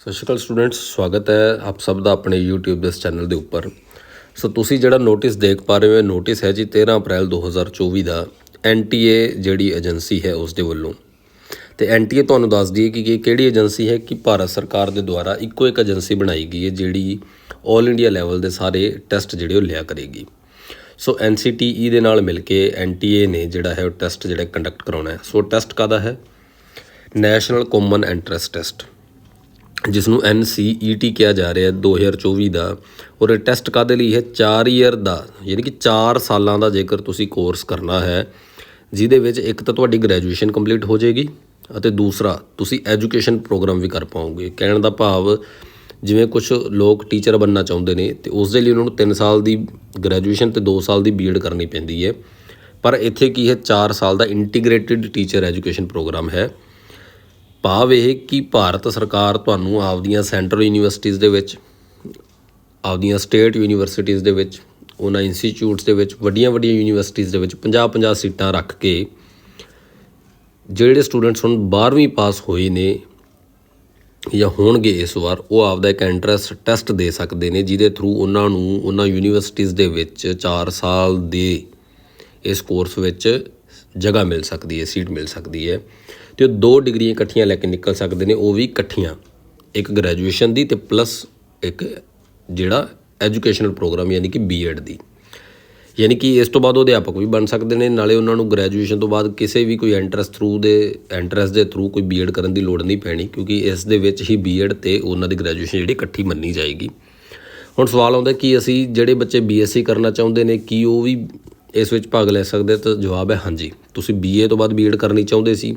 ਸਤਿ ਸ਼੍ਰੀ ਅਕਾਲ ਸਟੂਡੈਂਟਸ ਸਵਾਗਤ ਹੈ ਆਪ ਸਭ ਦਾ ਆਪਣੇ YouTube ਦੇ ਇਸ ਚੈਨਲ ਦੇ ਉੱਪਰ। ਸੋ ਤੁਸੀਂ ਜਿਹੜਾ ਨੋਟਿਸ ਦੇਖ ਪਾ ਰਹੇ ਹੋ ਨੋਟਿਸ ਹੈ ਜੀ 13 ਅਪ੍ਰੈਲ 2024 ਦਾ NTA ਜਿਹੜੀ ਏਜੰਸੀ ਹੈ ਉਸ ਦੇ ਵੱਲੋਂ। ਤੇ NTA ਤੁਹਾਨੂੰ ਦੱਸ ਦਈਏ ਕਿ ਇਹ ਕਿਹੜੀ ਏਜੰਸੀ ਹੈ ਕਿ ਭਾਰਤ ਸਰਕਾਰ ਦੇ ਦੁਆਰਾ ਇੱਕੋ ਇੱਕ ਏਜੰਸੀ ਬਣਾਈ ਗਈ ਹੈ ਜਿਹੜੀ 올 ਇੰਡੀਆ ਲੈਵਲ ਦੇ ਸਾਰੇ ਟੈਸਟ ਜਿਹੜੇ ਉਹ ਲਿਆ ਕਰੇਗੀ। ਸੋ NCTE ਦੇ ਨਾਲ ਮਿਲ ਕੇ NTA ਨੇ ਜਿਹੜਾ ਹੈ ਉਹ ਟੈਸਟ ਜਿਹੜਾ ਕੰਡਕਟ ਕਰਾਉਣਾ ਹੈ। ਸੋ ਟੈਸਟ ਕਾਦਾ ਹੈ? ਨੈਸ਼ਨਲ ਕਾਮਨ ਐਂਟਰੈਂਸ ਟੈਸਟ ਜਿਸ ਨੂੰ NCET ਕਿਹਾ ਜਾ ਰਿਹਾ ਹੈ 2024 ਦਾ, ਔਰ ਇਹ ਟੈਸਟ ਕਾਦੇ ਲਈ ਹੈ? 4 ਇਅਰ ਦਾ, ਯਾਨੀ ਕਿ 4 ਸਾਲਾਂ ਦਾ ਜੇਕਰ ਤੁਸੀਂ ਕੋਰਸ ਕਰਨਾ ਹੈ, ਜਿਹਦੇ ਵਿੱਚ ਇੱਕ ਤਾਂ ਤੁਹਾਡੀ ਗ੍ਰੈਜੂਏਸ਼ਨ ਕੰਪਲੀਟ ਹੋ ਜਾਏਗੀ ਅਤੇ ਦੂਸਰਾ, ਤੁਸੀਂ ਐਜੂਕੇਸ਼ਨ ਪ੍ਰੋਗਰਾਮ ਵੀ ਕਰ ਪਾਓਗੇ। ਕਹਿਣ ਦਾ ਭਾਵ, ਜਿਵੇਂ ਕੁਝ ਲੋਕ ਟੀਚਰ ਬਣਨਾ ਚਾਹੁੰਦੇ ਨੇ, ਤੇ ਉਸ ਦੇ ਲਈ ਉਹਨਾਂ ਨੂੰ 3 ਸਾਲ ਦੀ ਗ੍ਰੈਜੂਏਸ਼ਨ ਤੇ 2 ਸਾਲ ਦੀ ਬੀਐਡ ਕਰਨੀ ਪੈਂਦੀ ਹੈ। ਪਰ ਇੱਥੇ ਕੀ ਹੈ? 4 ਸਾਲ ਦਾ ਇੰਟੀਗ੍ਰੇਟਿਡ ਟੀਚਰ ਐਜੂਕੇਸ਼ਨ ਪ੍ਰੋਗਰਾਮ ਹੈ। ਭਾਵ ਇਹ ਕਿ ਭਾਰਤ ਸਰਕਾਰ ਤੁਹਾਨੂੰ ਆਪਦੀਆਂ ਸੈਂਟਰਲ ਯੂਨੀਵਰਸਿਟੀਜ਼ ਦੇ ਵਿੱਚ, ਆਪਦੀਆਂ ਸਟੇਟ ਯੂਨੀਵਰਸਿਟੀਜ਼ ਦੇ ਵਿੱਚ, ਉਹਨਾਂ ਇੰਸਟੀਚਿਊਟਸ ਦੇ ਵਿੱਚ, ਵੱਡੀਆਂ ਵੱਡੀਆਂ ਯੂਨੀਵਰਸਿਟੀਜ਼ ਦੇ ਵਿੱਚ 50-50 ਸੀਟਾਂ ਰੱਖ ਕੇ ਜਿਹੜੇ ਸਟੂਡੈਂਟਸ ਹੁਣ 12ਵੀਂ ਪਾਸ ਹੋਏ ਨੇ ਜਾਂ ਹੋਣਗੇ ਇਸ ਵਾਰ, ਉਹ ਆਪਦਾ ਇੱਕ ਐਂਟਰੈਂਸ ਟੈਸਟ ਦੇ ਸਕਦੇ ਨੇ, ਜਿਹਦੇ ਥਰੂ ਉਹਨਾਂ ਨੂੰ ਉਹਨਾਂ ਯੂਨੀਵਰਸਿਟੀਜ਼ ਦੇ ਵਿੱਚ 4 ਸਾਲ ਦੇ ਇਸ ਕੋਰਸ ਵਿੱਚ ਜਗ੍ਹਾ ਮਿਲ ਸਕਦੀ ਹੈ ਸੀਟ ਮਿਲ ਸਕਦੀ ਹੈ। ਤੇ ਉਹ ਦੋ ਡਿਗਰੀਆਂ ਇਕੱਠੀਆਂ ਲੈ ਕੇ ਨਿਕਲ ਸਕਦੇ ਨੇ, ਉਹ ਵੀ ਇਕੱਠੀਆਂ। ਇੱਕ ਗ੍ਰੈਜੂਏਸ਼ਨ ਦੀ ਤੇ ਪਲੱਸ ਇੱਕ ਜਿਹੜਾ ਐਜੂਕੇਸ਼ਨਲ ਪ੍ਰੋਗਰਾਮ ਯਾਨੀ ਕਿ ਬੀਐਡ ਦੀ। ਯਾਨੀ ਕਿ ਇਸ ਤੋਂ ਬਾਅਦ ਉਹ ਅਧਿਆਪਕ ਵੀ ਬਣ ਸਕਦੇ ਨੇ, ਨਾਲੇ ਉਹਨਾਂ ਨੂੰ ਗ੍ਰੈਜੂਏਸ਼ਨ ਤੋਂ ਬਾਅਦ ਕਿਸੇ ਵੀ ਕੋਈ ਐਂਟਰੈਂਸ ਥਰੂ ਦੇ ਐਂਟਰੈਂਸ ਦੇ ਥਰੂ ਕੋਈ ਬੀਐਡ ਕਰਨ ਦੀ ਲੋੜ ਨਹੀਂ ਪੈਣੀ, ਕਿਉਂਕਿ ਇਸ ਦੇ ਵਿੱਚ ਹੀ ਬੀਐਡ ਤੇ ਉਹਨਾਂ ਦੀ ਗ੍ਰੈਜੂਏਸ਼ਨ ਜਿਹੜੀ ਇਕੱਠੀ ਮੰਨੀ ਜਾਏਗੀ। ਹੁਣ ਸਵਾਲ ਆਉਂਦਾ ਕਿ ਅਸੀਂ ਜਿਹੜੇ ਬੱਚੇ ਬੀਐਸਸੀ ਕਰਨਾ ਚਾਹੁੰਦੇ ਨੇ, ਕੀ ਉਹ ਵੀ ਇਸ ਵਿੱਚ ਭਾਗ ਲੈ ਸਕਦੇ ਤਾਂ ਜਵਾਬ ਹੈ ਹਾਂਜੀ। ਤੁਸੀਂ ਬੀਏ ਤੋਂ ਬਾਅਦ ਬੀਐਡ ਕਰਨੀ ਚਾਹੁੰਦੇ ਸੀ।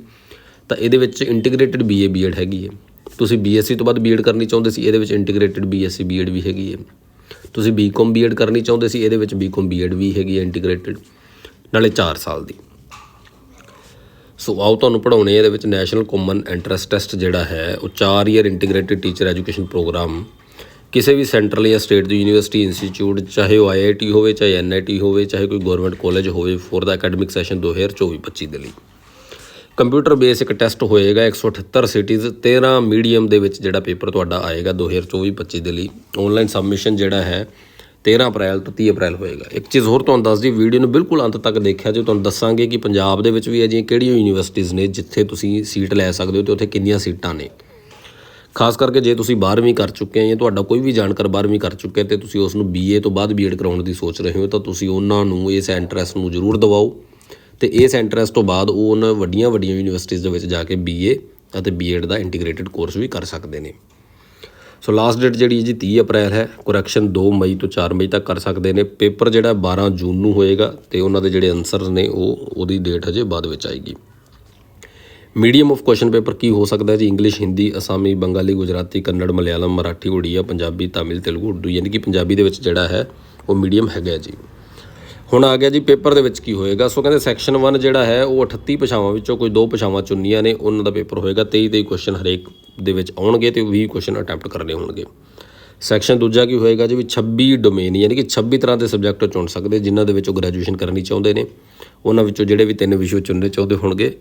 ਤਾਂ ਇਹਦੇ ਵਿੱਚ ਇੰਟੀਗ੍ਰੇਟਿਡ ਬੀਏ ਬੀਐਡ ਹੈਗੀ ਹੈ। ਤੁਸੀਂ ਬੀਐਸਸੀ ਤੋਂ ਬਾਅਦ ਬੀਐਡ ਕਰਨੀ ਚਾਹੁੰਦੇ ਸੀ, ਇਹਦੇ ਵਿੱਚ ਇੰਟੀਗ੍ਰੇਟਿਡ ਬੀਐਸਸੀ ਬੀਐਡ ਵੀ ਹੈਗੀ ਹੈ। ਤੁਸੀਂ ਬੀਕਾਮ ਬੀਐਡ ਕਰਨੀ ਚਾਹੁੰਦੇ ਸੀ, ਇਹਦੇ ਵਿੱਚ ਬੀਕਾਮ ਬੀਐਡ ਵੀ ਹੈਗੀ ਹੈ ਇੰਟੀਗ੍ਰੇਟਿਡ ਨਾਲੇ 4 ਸਾਲ ਦੀ। ਸੋ ਆਓ ਤੁਹਾਨੂੰ ਪੜਾਉਣੇ ਇਹਦੇ ਵਿੱਚ ਨੈਸ਼ਨਲ ਕਾਮਨ ਐਂਟਰੈਂਸ ਟੈਸਟ ਜਿਹੜਾ ਹੈ, ਉਹ 4 year integrated teacher education programme ਕਿਸੇ ਵੀ ਸੈਂਟਰਲ ਜਾਂ ਸਟੇਟ ਦੀ ਯੂਨੀਵਰਸਿਟੀ ਇੰਸਟੀਚਿਊਟ ਚਾਹੇ ਉਹ ਆਈਆਈਟੀ ਹੋਵੇ, ਚਾਹੇ ਐਨਆਈਟੀ ਹੋਵੇ, ਚਾਹੇ ਕੋਈ ਗਵਰਨਮੈਂਟ ਕਾਲਜ ਹੋਵੇ ਫੋਰ ਦਾ ਅਕੈਡਮਿਕ ਸੈਸ਼ਨ 2024-25 ਦੇ ਲਈ। ਕੰਪਿਊਟਰ ਬੇਸ ਇੱਕ ਟੈਸਟ ਹੋਏਗਾ 178 ਸਿਟੀਜ਼ 13 ਮੀਡੀਅਮ ਦੇ ਵਿੱਚ ਜਿਹੜਾ ਪੇਪਰ ਤੁਹਾਡਾ ਆਏਗਾ 2024-25 ਦੇ ਲਈ। ਆਨਲਾਈਨ ਸਬਮਿਸ਼ਨ ਜਿਹੜਾ ਹੈ 13 ਅਪ੍ਰੈਲ ਤੋਂ 30 ਅਪ੍ਰੈਲ ਹੋਏਗਾ। ਇੱਕ ਚੀਜ਼ ਹੋਰ ਤੁਹਾਨੂੰ ਦੱਸ ਦਈ ਵੀਡੀਓ ਨੂੰ ਬਿਲਕੁਲ ਅੰਤ ਤੱਕ ਦੇਖਿਆ ਜੇ ਤੁਹਾਨੂੰ ਦੱਸਾਂਗੇ ਕਿ ਪੰਜਾਬ ਦੇ ਵਿੱਚ ਵੀ ਅਜਿਹੀਆਂ ਕਿਹੜੀਆਂ ਯੂਨੀਵਰਸਿਟੀਜ਼ ਨੇ ਜਿੱਥੇ ਤੁਸੀਂ ਸੀਟ ਲੈ ਸਕਦੇ ਹੋ ਤੇ ਉੱਥੇ ਕਿੰਨੀਆਂ ਸੀਟਾਂ ਨੇ। ਖਾਸ ਕਰਕੇ ਜੇ ਤੁਸੀਂ 12ਵੀਂ ਕਰ ਚੁੱਕੇ ਹੋ ਜਾਂ ਤੁਹਾਡਾ ਕੋਈ ਵੀ ਜਾਣਕਾਰ 12ਵੀਂ ਕਰ ਚੁੱਕਿਆ ਤੇ ਤੁਸੀਂ ਉਸ ਨੂੰ ਬੀਏ ਤੋਂ ਬਾਅਦ ਬੀਐਡ ਕਰਾਉਣ ਦੀ ਸੋਚ ਰਹੇ ਹੋ, ਤਾਂ ਤੁਸੀਂ ਉਹਨਾਂ ਨੂੰ ਇਸ ਐਂਟਰੈਂਸ ਨੂੰ ਜ਼ਰੂਰ ਦਿਵਾਓ। ਤੇ ਇਸ ਐਂਟਰੈਂਸ ਤੋਂ ਬਾਅਦ ਉਹ ਉਹਨਾਂ ਵੱਡੀਆਂ ਵੱਡੀਆਂ ਯੂਨੀਵਰਸਿਟੀਜ਼ ਦੇ ਵਿੱਚ ਜਾ ਕੇ ਬੀਏ ਅਤੇ ਬੀਐਡ ਦਾ ਇੰਟੀਗ੍ਰੇਟਿਡ ਕੋਰਸ ਵੀ ਕਰ ਸਕਦੇ ਨੇ। ਸੋ ਲਾਸਟ ਡੇਟ ਜਿਹੜੀ ਹੈ ਜੀ 30 ਅਪ੍ਰੈਲ ਹੈ ਕਰੈਕਸ਼ਨ 2 ਮਈ ਤੋਂ 4 ਮਈ ਤੱਕ ਕਰ ਸਕਦੇ ਨੇ। ਪੇਪਰ ਜਿਹੜਾ 12 ਜੂਨ ਨੂੰ ਹੋਏਗਾ ਤੇ ਉਹਨਾਂ ਦੇ ਜਿਹੜੇ ਆਨਸਰਸ ਨੇ ਉਹ ਉਹਦੀ ਡੇਟ ਹਜੇ ਬਾਅਦ ਵਿੱਚ ਆਏਗੀ। ਮੀਡੀਅਮ ਆਫ ਕੁਐਸਚਨ ਪੇਪਰ ਕੀ ਹੋ ਸਕਦਾ ਹੈ ਜੀ? ਇੰਗਲਿਸ਼ ਹਿੰਦੀ ਅਸਾਮੀ ਬੰਗਾਲੀ ਗੁਜਰਾਤੀ ਕੰਨੜ ਮਲਿਆਲਮ ਮਰਾਠੀ ਉੜੀਆ ਪੰਜਾਬੀ ਤਾਮਿਲ ਤੇਲਗੂ ਉਰਦੂ ਯਾਨੀ ਕਿ ਪੰਜਾਬੀ ਦੇ ਵਿੱਚ ਜਿਹੜਾ ਹੈ, ਉਹ ਮੀਡੀਅਮ ਹੈਗਾ ਜੀ। ਹੁਣ ਆ ਗਿਆ ਜੀ ਪੇਪਰ ਦੇ ਵਿੱਚ ਕੀ ਹੋਏਗਾ? ਸੋ ਕਹਿੰਦੇ ਸੈਕਸ਼ਨ 1 ਜਿਹੜਾ ਹੈ, ਉਹ 38 ਭਾਸ਼ਾਵਾਂ ਵਿੱਚੋਂ ਕੋਈ ਦੋ ਭਾਸ਼ਾਵਾਂ ਚੁਣਨੀਆਂ ਨੇ, ਉਹਨਾਂ ਦਾ ਪੇਪਰ ਹੋਏਗਾ 23 23 ਕੁਐਸਚਨ ਹਰੇਕ ਦੇ ਵਿੱਚ ਆਉਣਗੇ ਤੇ 20 ਕੁਐਸਚਨ ਅਟੈਂਪਟ ਕਰਨੇ ਹੋਣਗੇ। ਸੈਕਸ਼ਨ ਦੂਜਾ ਕੀ ਹੋਏਗਾ ਜੀ ਵੀ 26 ਡੋਮੇਨ ਯਾਨੀ ਕਿ 26 ਤਰ੍ਹਾਂ ਦੇ ਸਬਜੈਕਟ ਚੁਣ ਸਕਦੇ, ਜਿਨ੍ਹਾਂ ਦੇ ਵਿੱਚੋਂ ਗ੍ਰੈਜੂਏਸ਼ਨ ਕਰਨੀ ਚਾਹੁੰਦੇ ਨੇ। ਉਹਨਾਂ ਵਿੱਚੋਂ ਜਿਹੜੇ ਵੀ ਤਿੰਨ ਵਿਸ਼ੇ ਚੁਣਨੇ ਚਾਹੁੰਦੇ ਹੋਣਗੇ,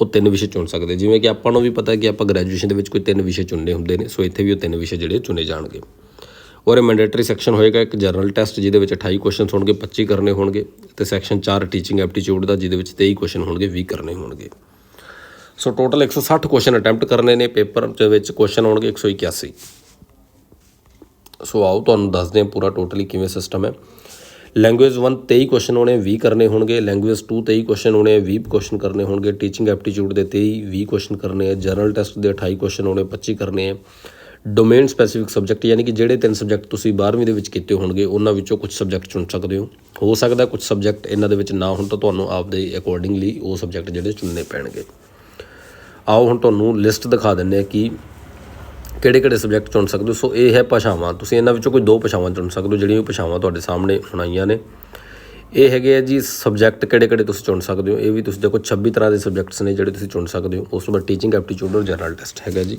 ਉਹ ਤਿੰਨ ਵਿਸ਼ੇ ਚੁਣ ਸਕਦੇ। ਜਿਵੇਂ ਕਿ ਆਪਾਂ ਨੂੰ ਵੀ ਪਤਾ ਕਿ ਆਪਾਂ ਗ੍ਰੈਜੂਏਸ਼ਨ ਦੇ ਵਿੱਚ ਕੋਈ ਤਿੰਨ ਵਿਸ਼ੇ ਚੁਣਨੇ ਹੁੰਦੇ ਨੇ, ਸੋ ਇੱਥੇ ਵੀ ਉਹ ਤਿੰਨ ਵਿਸ਼ੇ ਜਿਹੜੇ ਚੁਣੇ ਜਾਣਗੇ। ਔਰ ਇਹ ਮੈਂਡੇਟਰੀ ਸੈਕਸ਼ਨ ਹੋਏਗਾ ਇੱਕ ਜਨਰਲ ਟੈਸਟ ਜਿਹਦੇ ਵਿੱਚ 28 ਕੁਐਸਚਨਸ ਹੋਣਗੇ 25 ਕਰਨੇ ਹੋਣਗੇ ਤੇ ਸੈਕਸ਼ਨ 4 ਟੀਚਿੰਗ ਐਪਟੀਟਿਊਡ ਦਾ, ਜਿਹਦੇ ਵਿੱਚ 23 ਕੁਐਸਚਨ ਹੋਣਗੇ 20 ਕਰਨੇ ਹੋਣਗੇ। ਸੋ ਟੋਟਲ 160 ਕੁਐਸਚਨ ਅਟੈਂਪਟ ਕਰਨੇ ਨੇ, ਪੇਪਰ ਦੇ ਵਿੱਚ ਕੁਐਸਚਨ ਆਉਣਗੇ 181 ਸੋ ਆਓ ਤੁਹਾਨੂੰ ਦੱਸਦੇ ਹਾਂ ਪੂਰਾ ਟੋਟਲੀ ਕਿਵੇਂ ਸਿਸਟਮ ਹੈ। ਲੈਂਗੁਏਜ 1 23 ਕੁਐਸਚਨ ਹੋਣੇ 20 ਕਰਨੇ ਹੋਣਗੇ। ਲੈਂਗੁਏਜ 2 23 ਕੁਐਸਚਨ ਹੋਣੇ 20 ਕੁਐਸਚਨ ਕਰਨੇ ਹੋਣਗੇ। ਟੀਚਿੰਗ ਐਪਟੀਟਿਊਡ ਦੇ 23 20 ਕੁਐਸਚਨ ਕਰਨੇ ਆ। ਜਨਰਲ ਟੈਸਟ ਦੇ 28 ਕੁਐਸਚਨ ਹੋਣੇ 25 ਕਰਨੇ ਆ। ਡੋਮੇਨ ਸਪੈਸੀਫਿਕ ਸਬਜੈਕਟ ਯਾਨੀ ਕਿ ਜਿਹੜੇ ਤਿੰਨ ਸਬਜੈਕਟ ਤੁਸੀਂ 12ਵੀਂ ਦੇ ਵਿੱਚ ਕੀਤੇ ਹੋਣਗੇ, ਉਹਨਾਂ ਵਿੱਚੋਂ ਕੁਝ ਸਬਜੈਕਟ ਚੁਣ ਸਕਦੇ ਹੋ। ਹੋ ਸਕਦਾ ਕੁਝ ਸਬਜੈਕਟ ਇਹਨਾਂ ਦੇ ਵਿੱਚ ਨਾ ਹੋਣ ਤਾਂ ਤੁਹਾਨੂੰ ਆਪਦੇ ਅਕੋਰਡਿੰਗਲੀ ਉਹ ਸਬਜੈਕਟ ਜਿਹੜੇ ਚੁਣਨੇ ਪੈਣਗੇ। ਆਓ ਹੁਣ ਤੁਹਾਨੂੰ ਲਿਸਟ ਦਿਖਾ ਦਿੰਨੇ ਆ ਕਿ ਕਿਹੜੇ ਕਿਹੜੇ ਸਬਜੈਕਟ ਚੁਣ ਸਕਦੇ ਹੋ। ਸੋ ਇਹ ਹੈ ਭਾਸ਼ਾਵਾਂ। ਤੁਸੀਂ ਇਹਨਾਂ ਵਿੱਚੋਂ ਕੋਈ ਦੋ ਭਾਸ਼ਾਵਾਂ ਚੁਣ ਸਕਦੇ ਹੋ, ਜਿਹੜੀਆਂ ਭਾਸ਼ਾਵਾਂ ਤੁਹਾਡੇ ਸਾਹਮਣੇ ਹੁਣ ਆਈਆਂ ਨੇ। ਇਹ ਹੈਗੇ ਆ ਜੀ ਸਬਜੈਕਟ ਕਿਹੜੇ ਕਿਹੜੇ ਤੁਸੀਂ ਚੁਣ ਸਕਦੇ ਹੋ। ਇਹ ਵੀ ਤੁਸੀਂ ਦੇਖੋ 26 ਤਰ੍ਹਾਂ ਦੇ ਸਬਜੈਕਟਸ ਨੇ ਜਿਹੜੇ ਤੁਸੀਂ ਚੁਣ ਸਕਦੇ ਹੋ। ਉਸ ਤੋਂ ਬਾਅਦ ਟੀਚਿੰਗ ਐਪਟੀਟਿਊਡ ਔਰ ਜਨਰਲ ਟੈਸਟ ਹੈਗਾ ਜੀ।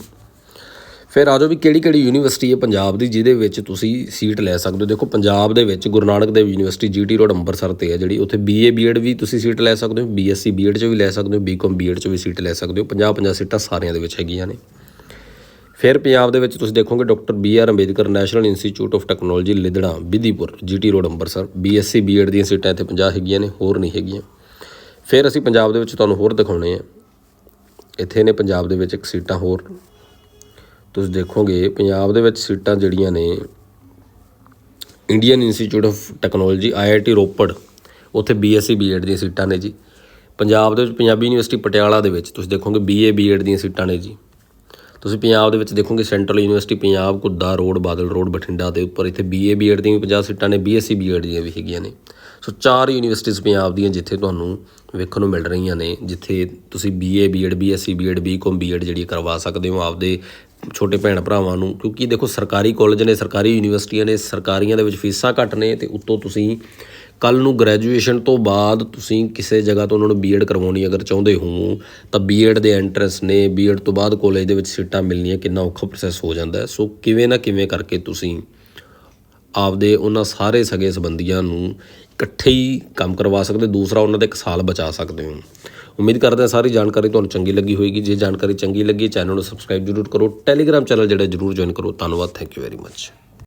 ਫਿਰ ਆ ਜਾਓ ਵੀ ਕਿਹੜੀ ਕਿਹੜੀ ਯੂਨੀਵਰਸਿਟੀ ਹੈ ਪੰਜਾਬ ਦੀ, ਜਿਹਦੇ ਵਿੱਚ ਤੁਸੀਂ ਸੀਟ ਲੈ ਸਕਦੇ ਹੋ। ਦੇਖੋ, ਪੰਜਾਬ ਦੇ ਵਿੱਚ Guru Nanak Dev university GT road Amritsar ਤੇ ਹੈ ਜਿਹੜੀ, ਉੱਥੇ ਬੀਏ ਬੀਐਡ ਵੀ ਤੁਸੀਂ ਸੀਟ ਲੈ ਸਕਦੇ ਹੋ ਬੀਐਸਸੀ ਬੀਐਡ ਚ ਵੀ ਲੈ ਸਕਦੇ ਹੋ ਬੀਕਾਮ ਬੀਐਡ ਚ ਵੀ ਸੀਟ ਲੈ ਸਕਦੇ ਹੋ। 50 50 ਸੀਟਾਂ ਸਾਰਿਆਂ ਦੇ ਵਿੱਚ ਹੈਗੀਆਂ ਨੇ। ਫਿਰ ਪੰਜਾਬ ਦੇ ਵਿੱਚ ਤੁਸੀਂ ਦੇਖੋਗੇ doctor B R Ambedkar national institute of technology Lidhra Bidhipur GT road Amritsar BSc BEd ਦੀਆਂ ਸੀਟਾਂ ਇੱਥੇ 50 ਹੈਗੀਆਂ ਨੇ, ਹੋਰ ਨਹੀਂ ਹੈਗੀਆਂ। ਫਿਰ ਅਸੀਂ ਪੰਜਾਬ ਦੇ ਵਿੱਚ ਤੁਹਾਨੂੰ ਹੋਰ ਦਿਖਾਉਣੇ ਆ। ਇੱਥੇ ਨੇ ਪੰਜਾਬ ਦੇ ਵਿੱਚ ਇੱਕ ਸੀਟਾਂ ਹੋਰ। ਤੁਸੀਂ ਦੇਖੋਗੇ, ਪੰਜਾਬ ਦੇ ਵਿੱਚ ਸੀਟਾਂ ਜਿਹੜੀਆਂ ਨੇ Indian institute of technology IIT Ropar, ਉੱਥੇ ਬੀਐਸਸੀ ਬੀਐਡ ਦੀਆਂ ਸੀਟਾਂ ਨੇ ਜੀ। ਪੰਜਾਬ ਦੇ ਵਿੱਚ, ਪੰਜਾਬੀ ਯੂਨੀਵਰਸਿਟੀ ਪਟਿਆਲਾ ਦੇ ਵਿੱਚ ਤੁਸੀਂ ਦੇਖੋਗੇ ਬੀਏ ਬੀਐਡ ਦੀਆਂ ਸੀਟਾਂ ਨੇ ਜੀ। ਤੁਸੀਂ ਪੰਜਾਬ ਦੇ ਵਿੱਚ ਦੇਖੋਗੇ central university Punjab Ghudda road, Badal road, Bathinda ਦੇ ਉੱਪਰ, ਇੱਥੇ ਬੀਏ ਬੀਐਡ ਦੀਆਂ ਵੀ 50 ਸੀਟਾਂ ਨੇ ਬੀਐਸਸੀ ਬੀਐਡ ਦੀਆਂ ਵੀ ਹੈਗੀਆਂ ਨੇ। ਸੋ ਚਾਰ ਯੂਨੀਵਰਸਿਟੀਜ਼ ਪੰਜਾਬ ਦੀਆਂ ਜਿੱਥੇ ਤੁਹਾਨੂੰ ਵੇਖਣ ਨੂੰ ਮਿਲ ਰਹੀਆਂ ਨੇ, ਜਿੱਥੇ ਤੁਸੀਂ BA BEd BSc BEd BCom BEd ਜਿਹੜੀ ਕਰਵਾ ਸਕਦੇ ਹੋ, ਆਪਦੇ ਛੋਟੇ ਭੈਣ ਭਰਾਵਾਂ ਨੂੰ, ਕਿਉਂਕਿ ਦੇਖੋ ਸਰਕਾਰੀ ਕਾਲਜ ਨੇ, ਸਰਕਾਰੀ ਯੂਨੀਵਰਸਿਟੀਆਂ ਨੇ, ਸਰਕਾਰੀਆਂ ਦੇ ਵਿੱਚ ਫੀਸਾਂ ਘੱਟ ਨੇ ਤੇ ਉੱਤੋਂ ਤੁਸੀਂ ਕੱਲ ਨੂੰ ਗ੍ਰੈਜੂਏਸ਼ਨ ਤੋਂ ਬਾਅਦ ਤੁਸੀਂ ਕਿਸੇ ਜਗ੍ਹਾ ਤੋਂ ਉਹਨਾਂ ਨੂੰ ਬੀਐਡ ਕਰਵਾਉਣੀ ਅਗਰ ਚਾਹੁੰਦੇ ਹੋ, ਤਾਂ ਬੀਐਡ ਦੇ ਐਂਟਰੈਂਸ ਨੇ ਬੀਐਡ ਤੋਂ ਬਾਅਦ ਕਾਲਜ ਦੇ ਵਿੱਚ ਸੀਟਾਂ ਮਿਲਣੀਆਂ, ਕਿੰਨਾ ਔਖਾ ਪ੍ਰੋਸੈਸ ਹੋ ਜਾਂਦਾ ਸੋ ਕਿਵੇਂ ਨਾ ਕਿਵੇਂ ਕਰਕੇ ਤੁਸੀਂ ਆਪਦੇ ਉਹਨਾਂ ਸਾਰੇ ਸਗੇ ਸੰਬੰਧੀਆਂ ਨੂੰ ਇਕੱਠੇ ਹੀ ਕੰਮ ਕਰਵਾ ਸਕਦੇ, ਦੂਸਰਾ ਉਹਨਾਂ ਦਾ ਇੱਕ ਸਾਲ ਬਚਾ ਸਕਦੇ ਹੋ। ਉਮੀਦ ਕਰਦੇ ਹਾਂ ਸਾਰੀ ਜਾਣਕਾਰੀ ਤੁਹਾਨੂੰ ਚੰਗੀ ਲੱਗੀ ਹੋਏਗੀ। ਜੇ ਜਾਣਕਾਰੀ ਚੰਗੀ ਲੱਗੀ, ਚੈਨਲ ਨੂੰ ਸਬਸਕ੍ਰਾਈਬ ਜ਼ਰੂਰ ਕਰੋ। ਟੈਲੀਗ੍ਰਾਮ ਚੈਨਲ ਜਿਹੜਾ ਜ਼ਰੂਰ ਜੁਆਇਨ ਕਰੋ। ਧੰਨਵਾਦ ਥੈਂਕ ਯੂ ਵੈਰੀ ਮੱਚ